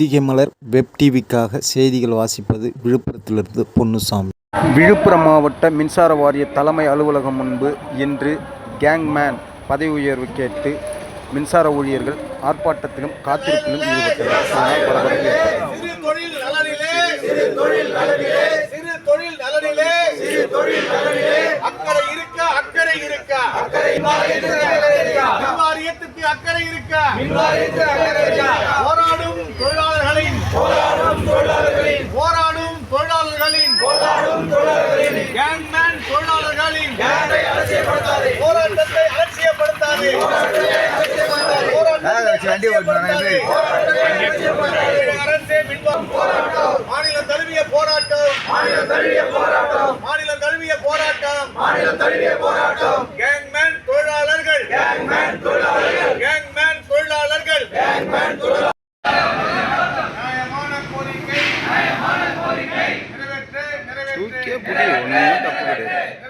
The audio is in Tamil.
பொதிகை மலர் வெப் டிவிக்காக செய்திகள் வாசிப்பது விழுப்புரத்திலிருந்து பொன்னுசாமி. விழுப்புரம் மாவட்ட மின்சார வாரிய தலைமை அலுவலகம் முன்பு இன்று கேங்மேன் பதவி உயர்வு கேட்டு மின்சார ஊழியர்கள் ஆர்ப்பாட்டத்திலும் காத்திருப்பிலும் ஈடுபட்டனர். இதனால் பரபரப்பு அரசே மின்வாரம் போராட்டம் மாநில தழுவிய போராட்டம் மாநில தழுவிய போராட்டம். தழுவிய போராட்டம் மாநில தழுவிய போராட்டம். கேங்மேன் தொழிலாளர்கள். கேங்மேன் தொழிலாளர்கள். கேங்மேன் தொழிலாளர்கள் கேங்மேன் தொழிலாளர்கள் நியாயமான கோரிக்கை. நியாயமான கோரிக்கை நிறைவேற்று நிறைவேற்று நிறைவேற்று நிறைவேற்று